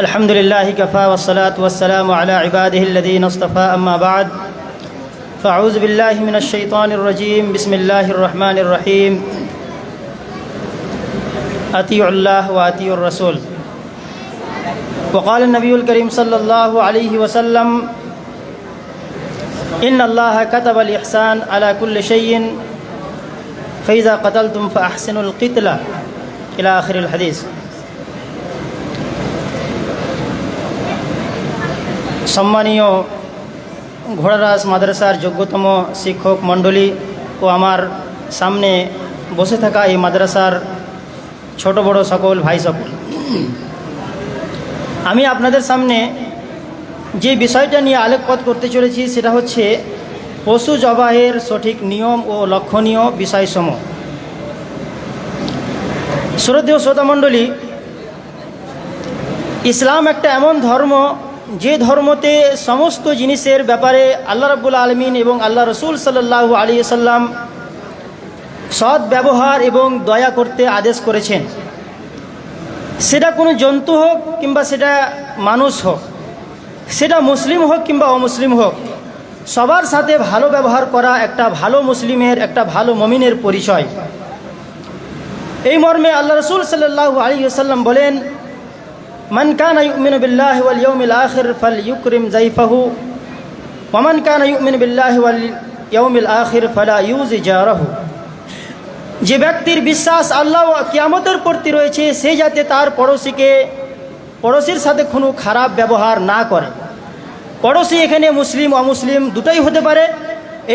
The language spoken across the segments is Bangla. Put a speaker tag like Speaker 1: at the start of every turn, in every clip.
Speaker 1: الحمد لله كفى والصلاة والسلام على عباده الذين اصطفى أما بعد. فأعوذ بالله من الشيطان الرجيم. بسم الله الرحمن الرحيم. أطيعوا الله وأطيعوا الرسول. وقال النبي الكريم صلى الله عليه وسلم إن الله كتب الإحسان على كل شيء فإذا قتلتم فأحسنوا القتلة. إلى آخر الحديث. সম্মানীয় ঘোড়ারাস মাদ্রাসার যোগ্যতম শিক্ষক মণ্ডলী ও আমার সামনে বসে থাকা এই মাদ্রাসার ছোট বড় সকল ভাই সকল। আমি আপনাদের সামনে যে বিষয়টা নিয়ে আলোকপাত করতে চলেছি সেটা হচ্ছে পশু জবাহের সঠিক নিয়ম ও লক্ষণীয় বিষয়সমূহ। শ্রদ্ধেয় শ্রোতামণ্ডলী ইসলাম একটা এমন ধর্ম যে ধর্মতে সমস্ত জিনিসের ব্যাপারে আল্লাহ রব্বুল আলমিন এবং আল্লাহ রসুল সাল্লাহ আলী সাল্লাম সৎ ব্যবহার এবং দয়া করতে আদেশ করেছেন। সেটা কোনো জন্তু হোক কিংবা সেটা মানুষ হোক, সেটা মুসলিম হোক কিংবা অমুসলিম হোক, সবার সাথে ভালো ব্যবহার করা একটা ভালো মুসলিমের, একটা ভালো মমিনের পরিচয়। এই মর্মে আল্লাহ রসুল সাল্লাহ আলী সাল্লাম বলেন মান কানা ইউমিনু বিল্লাহি ওয়াল ইয়াউমিল আখির ফালইউকরিম যায়ফাহু ওয়া মান কানা ইউমিনু বিল্লাহি ওয়াল ইয়াউমিল আখির যে ব্যক্তির বিশ্বাস আল্লাহ কিয়ামতের প্রতি রয়েছে, সে যাতে তার পড়োশিকে, পড়োশির সাথে কোনো খারাপ ব্যবহার না করে। পড়োশি এখানে মুসলিম, অমুসলিম দুটাই হতে পারে।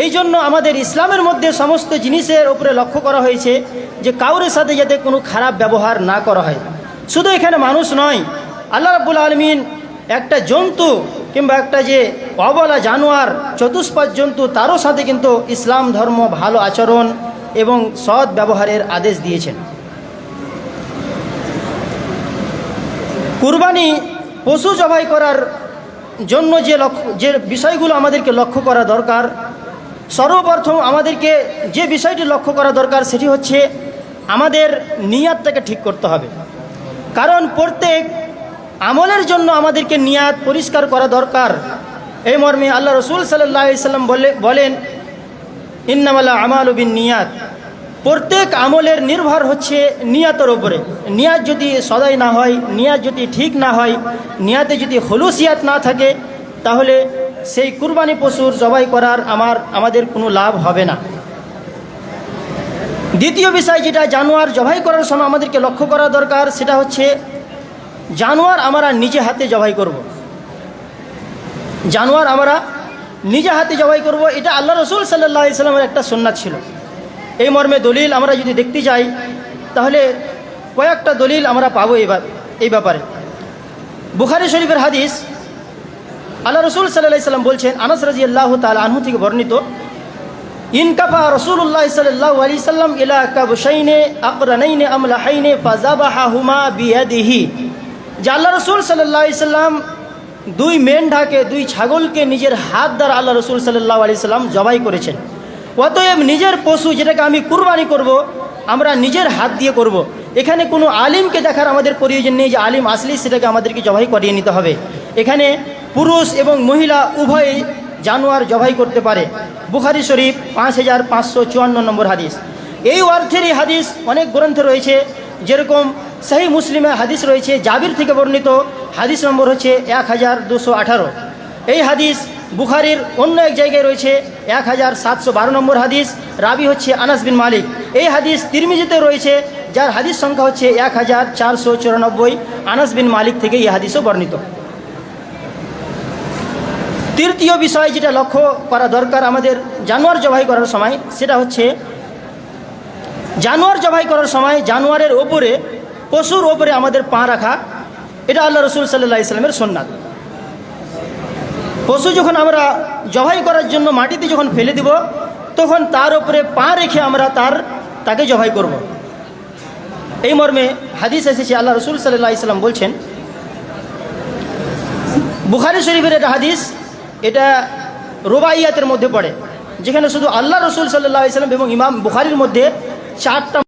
Speaker 1: এই জন্য আমাদের ইসলামের মধ্যে সমস্ত জিনিসের উপরে লক্ষ্য করা হয়েছে যে কাউরের সাথে যাতে কোনো খারাপ ব্যবহার না করা হয়। শুধু এখানে মানুষ নয় আল্লাহ রাবুল আলমিন একটা জন্তু কিংবা একটা যে অবলা জানোয়ার চতুষ্পাদ জন্তু, তারও সাথে কিন্তু ইসলাম ধর্ম ভালো আচরণ এবং সৎ ব্যবহারের আদেশ দিয়েছেন। কুরবানি, পশু জবাই করার জন্য যে লক্ষ্য যে বিষয়গুলো আমাদেরকে লক্ষ্য করা দরকার, সর্বপ্রথম আমাদেরকে যে বিষয়টি লক্ষ্য করা দরকার সেটি হচ্ছে আমাদের নিয়াতটাকে ঠিক করতে হবে। কারণ প্রত্যেক আমলের জন্য আমাদেরকে নিয়াত পরিষ্কার করা দরকার। এই মর্মে আল্লাহ রসুল সাল্লাহ সাল্লাম বলে বলেন ইন্নামাল্লা আমাল বিন নিয়াত। প্রত্যেক আমলের নির্ভর হচ্ছে নিয়াতের ওপরে নিয়াত যদি সদাই না হয়, নিয়াত যদি ঠিক না হয়, নিয়াতে যদি হলুসিয়াত না থাকে, তাহলে সেই কুরবানি পশুর জবাই করার আমার আমাদের কোনো লাভ হবে না। দ্বিতীয় বিষয় যেটা, জানোয়ার জবাই করার সময় আমাদেরকে লক্ষ্য করা দরকার, সেটা হচ্ছে জানোয়ার আমরা নিজে হাতে জবাই করব। জানোয়ার আমরা নিজে হাতে জবাই করব। এটা আল্লাহ রসুল সাল্লাহ ইসলামের একটা সন্ন্যাস ছিল। এই মর্মে দলিল আমরা যদি দেখতে যাই, তাহলে কয়েকটা দলিল আমরা পাবো এবার এই ব্যাপারে। বুখারি শরীফের হাদিস আল্লাহ রসুল সাল্লাহ সাল্লাম বলছেন, আনাস রাজি আল্লাহ তাল আনহু থেকে বর্ণিত ইনকাফা রসুল্লাহ সাল্লাহ আলি সাল্লাম ইলা কাবসাইনে হুমা বিয়াদিহি। যে আল্লাহ রসুল সাল্লাহ দুই মেন্ঢাকে দুই ছাগলকে নিজের হাত দ্বারা আল্লাহ রসুল সাল্লাহ আলি সাল্লাম জবাই করেছেন। অতএব নিজের পশু যেটাকে আমি কুরবানি করব, আমরা নিজের হাত দিয়ে করব। এখানে কোনো আলিমকে দেখার আমাদের প্রয়োজন নেই যে আলিম আসলে সেটাকে আমাদেরকে জবাই করিয়ে নিতে হবে। এখানে পুরুষ এবং মহিলা উভয়ই জানোয়ার জবাই করতে পারে। বুখারি শরীফ পাঁচ হাজার পাঁচশো চুয়ান্ন নম্বর হাদিস। এই অর্থেরই হাদিস অনেক গ্রন্থ রয়েছে, যেরকম সেই মুসলিমে হাদিস রয়েছে, জাবির থেকে বর্ণিত। হাদিস নম্বর হচ্ছে এক হাজার দুশো আঠারো। এই হাদিস বুখারির অন্য এক জায়গায় রয়েছে, এক হাজার সাতশো বারো নম্বর হাদিস, রাবি হচ্ছে আনাস বিন মালিক। এই হাদিস তিরমিজিতে রয়েছে, যার হাদিস সংখ্যা হচ্ছে এক হাজার চারশো চুরানব্বই। আনাস বিন মালিক থেকে এই হাদিসও বর্ণিত। তৃতীয় বিষয় যেটা লক্ষ্য করা দরকার আমাদের জানোয়ার জবাই করার সময়, সেটা হচ্ছে, জানোয়ার জবাই করার সময় জানোয়ারের ওপরে পশুর ওপরে আমাদের পা রাখা, এটা আল্লাহ রসুল সাল্লাহ ইসলামের সন্ন্যাত পশু যখন আমরা জবাই করার জন্য মাটিতে যখন ফেলে দিব, তখন তার উপরে পা রেখে আমরা তার, তাকে জবাই করব। এই মর্মে হাদিস এসেছে, আল্লাহ রসুল সাল্লাহ ইসলাম বলছেন, বুখারি শরীফের এটা হাদিস, এটা রোবাইয়াতের মধ্যে পড়ে, যেখানে শুধু আল্লাহ রসুল সাল্লাহ ইসলাম এবং ইমাম বুখারির মধ্যে চারটা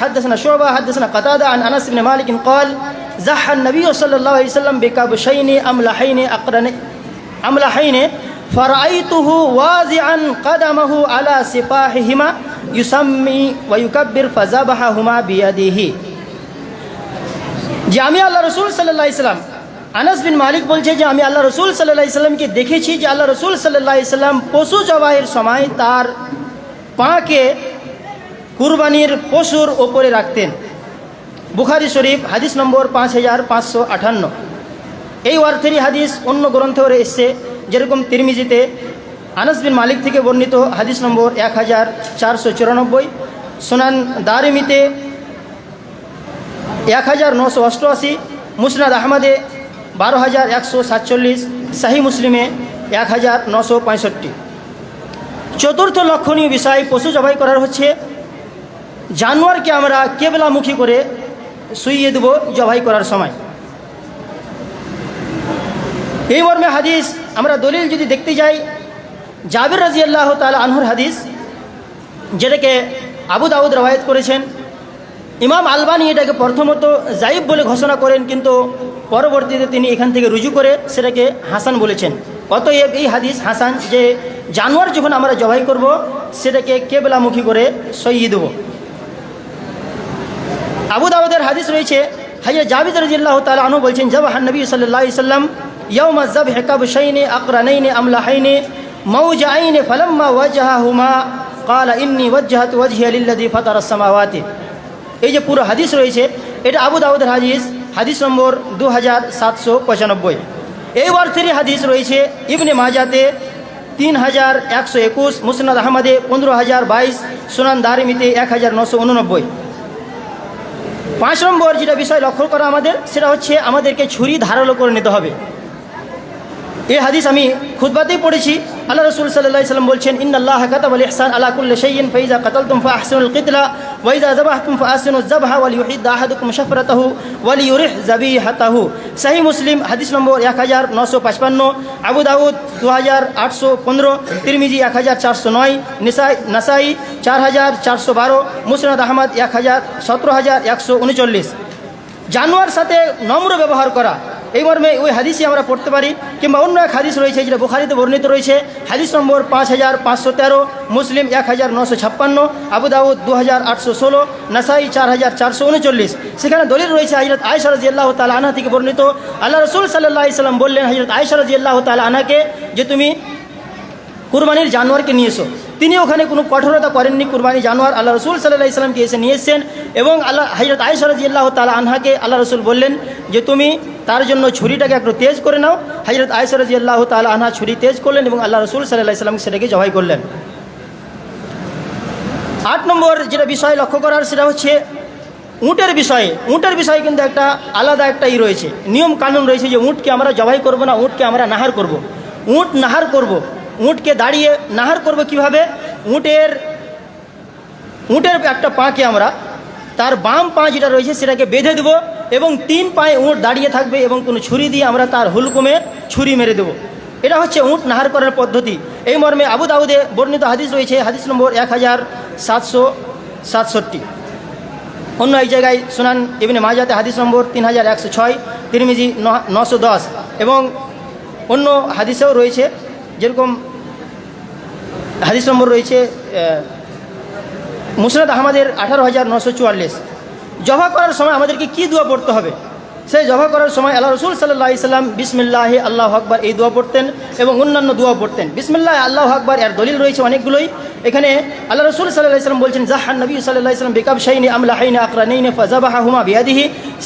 Speaker 1: حدثنا شعبة حدثنا قتادة عن أنس بن مالك قال জাহান নবী সাল্লাহ সাল্লাম বেকাব শাইনে আমলাহাইনে আকরানে আমলাহাইনে ফরাইতুহু ওয়াজিআন কাদামাহু আলা সিপাহিহিমা ইউসাম্মি ওয়া ইউকাব্বির ফাজাবাহাহুমা বিয়াদিহি যে আমি আল্লাহ রসুল সাল্লাহ ইসলাম আনাস বিন মালিক বলছে যে আমি আল্লাহ রসুল সাল্লাহ ইসলামকে দেখেছি যে আল্লাহ রসুল সাল্লাহ ইসলাম পশু জবাইয়ের সময় তার পাকে কুরবানির পশুর ওপরে রাখতেন। বুখারি শরীফ, হাদিস নম্বর পাঁচ হাজার পাঁচশো আঠান্ন। এই অর্থেরই হাদিস অন্য গ্রন্থেও এসছে, যেরকম তিরমিজিতে আনাস বিন মালিক থেকে বর্ণিত হাদিস নম্বর এক হাজার চারশো চুরানব্বই, সোনান দারিমিতে এক হাজার নশো অষ্টআশি, মুসনাদ আহমদে বারো হাজার একশো সাতচল্লিশ শাহি মুসলিমে এক হাজার নশো পঁয়ষট্টি। চতুর্থ লক্ষণীয় বিষয় পশু জবাই করার হচ্ছে জানোয়ারকে আমরা কেবলামুখী করে শুইয়ে দেব জবাই করার সময়। এই মর্মে হাদিস আমরা দলিল যদি দেখতে যাই, জাবির রাজি আল্লাহ তাল আনহুর হাদিস, যেটাকে আবু দাউদ রবায়ত করেছেন। ইমাম আলবানি এটাকে প্রথমত জাইব বলে ঘোষণা করেন, কিন্তু পরবর্তীতে তিনি এখান থেকে রুজু করে সেটাকে হাসান বলেছেন। অতএব এই হাদিস হাসান যে জানোয়ার যখন আমরা জবাই করব, সেটাকে কেবলামুখী করে সইয়ে দেব। আবু দাউদের হাদিস রয়েছে হাইয়া জাবিদ রাজিল্লাহ তালা বলছেন জব হান নবী সাল্লাহ সাল্লাম ইয়ৌম জব হেকাব শাইনে আকরানাইনে আমলাহাইনে মৌজাইনে ফলম্মা ওয়াজাহুমা কাল ইন্নি ওয়াজ্জাহাত ওয়াজহিয়া লিল্লাযী ফাতারাস সামাওয়াতি। এই যে পুরো হাদিস রয়েছে, এটা আবু দাউদের হাদিস হাদিস নম্বর দু হাজার সাতশো পঁচানব্বই। এই অর্থেরই হাদিস রয়েছে, ইবনে মাজাতে তিন হাজার একশো একুশ, মুসনাদ আহমদে পনেরো হাজার বাইশ, সুনান দারিমিতে এক হাজার নশো উননব্বই। পাঁচ নম্বর যেটা বিষয় লক্ষ্য করা আমাদের, সেটা হচ্ছে আমাদেরকে ছুরি ধারালো করে নিতে হবে। এ হাদিস আমি খুদবাতেই পড়েছি। আল্লাহ রসুল সাল্লাহ সাল্লাম বলছেন ইন আল্লাহ কাতাব আল ইহসান আলা কুল্লি শাইইন ফাইজা কাতালতুম ফাহসিনুল কিতলা ওয়াইজা জবাহ যাবাহতুম ফাহসিনুজ যাবহা ওয়াল ইউহিদ আহাদুকুম শাফরাতাহু ওয়াল ইউরিহ যাবিহাতাহু। সহি মুসলিম, হাদিস নম্বর এক হাজার নশো পাঁচপান্ন, আবু দাউদ দু হাজার আটশো পনেরো, তিরমিজি এক হাজার চারশো নয়, নিসাই, নাসাই চার হাজার চারশো বারো, মুসনাদ আহমদ এক হাজার সতেরো হাজার একশো উনচল্লিশ। জানোয়ার সাথে নম্র ব্যবহার করা এই মর্মে ওই হাদিসই আমরা পড়তে পারি, কিংবা অন্য এক হাদিস রয়েছে যেটা বুখারিতে বর্ণিত রয়েছে। হাদিস নম্বর পাঁচ হাজার পাঁচশো তেরো, মুসলিম এক হাজার নশো ছাপ্পান্ন, আবু দাউদ দু হাজার আটশো ষোলো, নাসাই চার হাজার চারশো উনচল্লিশ। সেখানে দলিল রয়েছে হজরত আয়সা রাজি আল্লাহ তালা আনা থেকে বর্ণিত, আল্লাহ রসুল সাল্লাহ সাল্লাম বললেন, হজরত আয়সা রাজি আল্লাহ তালা আনাকে যে তুমি কুরবানির জানোয়ারকে নিয়ে এসো তিনি ওখানে কোনো কঠোরতা করেননি, কুরবানি জানোয়ার আল্লাহ রসুল সাল্লাহ ইসলামকে এসে নিয়ে এসছেন এবং আল্লাহ, হজরত আয়সরাজি আল্লাহ তালা আনহাকে আল্লাহ রসুল বললেন যে তুমি তার জন্য ছুরিটাকে একটু তেজ করে নাও। হজরত আয়সরাজি আল্লাহ তালা আনহা ছুরি তেজ করলেন এবং আল্লাহ রসুল সাল্লাহ ইসলামকে সেটাকে জবাই করলেন। আট নম্বর যেটা বিষয় লক্ষ্য করার সেটা হচ্ছে উটের বিষয়ে। উটের বিষয়ে কিন্তু একটা আলাদা একটা ই রয়েছে। নিয়ম কানুন রয়েছে যে উটকে আমরা জবাই করব না, উটকে আমরা নাহার করব। উট নাহার করব। উটকে দাঁড়িয়ে নাহার করব কীভাবে? উটের উটের একটা পাকে আমরা, তার বাম পা যেটা রয়েছে সেটাকে বেঁধে দেবো। এবং তিন পায়ে উঁট দাঁড়িয়ে থাকবে এবং কোনো ছুরি দিয়ে আমরা তার হুলকুমে ছুরি মেরে দেবো। এটা হচ্ছে উঁট নাহার করার পদ্ধতি। এই মর্মে আবু দাউদে বর্ণিত হাদিস রয়েছে, হাদিস নম্বর এক হাজার সাতশো সাতষট্টি। অন্য এক জায়গায় সুনান ইবনে মাজাতে হাদিস নম্বর তিন হাজার একশো ছয়, তিরমিজি নশো দশ এবং অন্য হাদিসেও রয়েছে, যেরকম হাদিস নম্বর রয়েছে মুসরাদ আহমদের আঠারো হাজার নশো চুয়াল্লিশ। জবা করার সময় আমাদেরকে কি দোয়া পড়তে হবে? সেই জবা করার সময় আল্লাহ রসুল সাল্লাহ ইসলাম বিসমিল্লাহ আল্লাহ আকবর এই দোয়া পড়তেন এবং অন্যান্য দোয়া পড়তেন। বিসমিল্লাহ আল্লাহ আকবর এর দলিল রয়েছে অনেকগুলোই। এখানে আল্লাহ রসুল সাল্লাহ ইসলাম বলছেন জাহান নবী সাল্লাহ ইসলাম বেকাব শাইনি আমলা হাইনে আকরানাইনে ফাজাবাহা হুমা বিয়াদিহি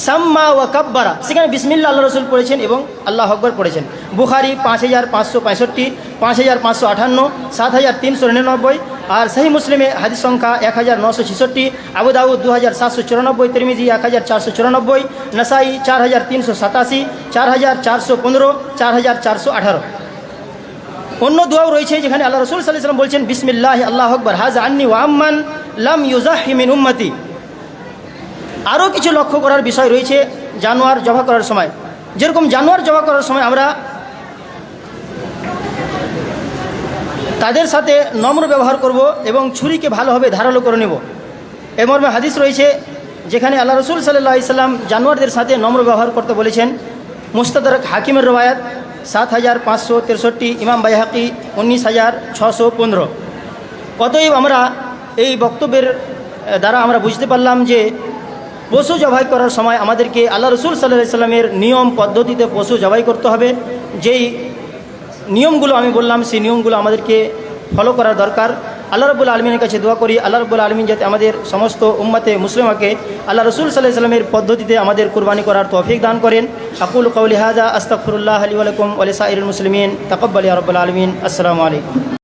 Speaker 1: সাম্মা ওয়া কাব্বারা। সেখানে বিসমিল্লা আল্লাহ রসুল পড়েছেন এবং আল্লাহ আকবর পড়েছেন। বুখারি পাঁচ হাজার পাঁচশো পঁয়ষট্টি, পাঁচ হাজার পাঁচশো আটান্ন সাত হাজার তিনশো নিরানব্বই আর সেই মুসলিমে হাদিস সংখ্যা এক হাজার নশো ছেষট্টি, আবু দাউদ দু হাজার সাতশো চুরানব্বই, তিরমিজি এক হাজার চারশো চুরানব্বই, নাসাই চার হাজার তিনশো সাতাশি, চার হাজার চারশো পনেরো, চার হাজার চারশো আঠারো। অন্য দোয়াও রয়েছে যেখানে আল্লাহ রসুল সাল্লাহ সাল্লাম বলছেন, বিসমিল্লাহ, আল্লাহ আকবর, হাজ আন্নি ওয়াম্মান লাম ইউজাহিমিন উম্মতি। আরও কিছু লক্ষ্য করার বিষয় রয়েছে জানোয়ার জবা করার সময়। যেরকম জানোয়ার জবা করার সময় আমরা তাদের সাথে নম্র ব্যবহার করব এবং ছুরিকে ভালোভাবে ধারালো করে নেব। এ মর্মে হাদিস রয়েছে, যেখানে আল্লাহ রসুল সাল্লাহ ইসলাম জানোয়ারদের সাথে নম্র ব্যবহার করতে বলেছেন। মুস্তাদারক হাকিমের রবায়াত সাত হাজার পাঁচশো তেষট্টি, ইমাম বাইহাকি উনিশ হাজার ছশো পনেরো। অতএব আমরা এই বক্তব্যের দ্বারা আমরা বুঝতে পারলাম যে পশু জবাই করার সময় আমাদেরকে আল্লাহ রসুল সাল্লাহ সাল্লামের নিয়ম পদ্ধতিতে পশু জবাই করতে হবে, যেই নিয়মগুলো আমি বললাম, সেই নিয়মগুলো আমাদেরকে ফলো করার দরকার। আল্লাহ রবুল আলমিনের কাছে দোয়া করি, আল্লাহ রবুল আলমিন যাতে আমাদের সমস্ত উম্মাতে মুসলিমাকে আল্লাহ রসুল সাল্লাহ সাল্লামের পদ্ধতিতে আমাদের কুরবানি করার তৌফিক দান করেন। আকুল কৌলি হাজা আস্তাফরুল্লাহ আলী আলকুম ইরুল মুসলিমিন। তকব্বালি রবুল আলমিন। আসসালামু আলাইকুম।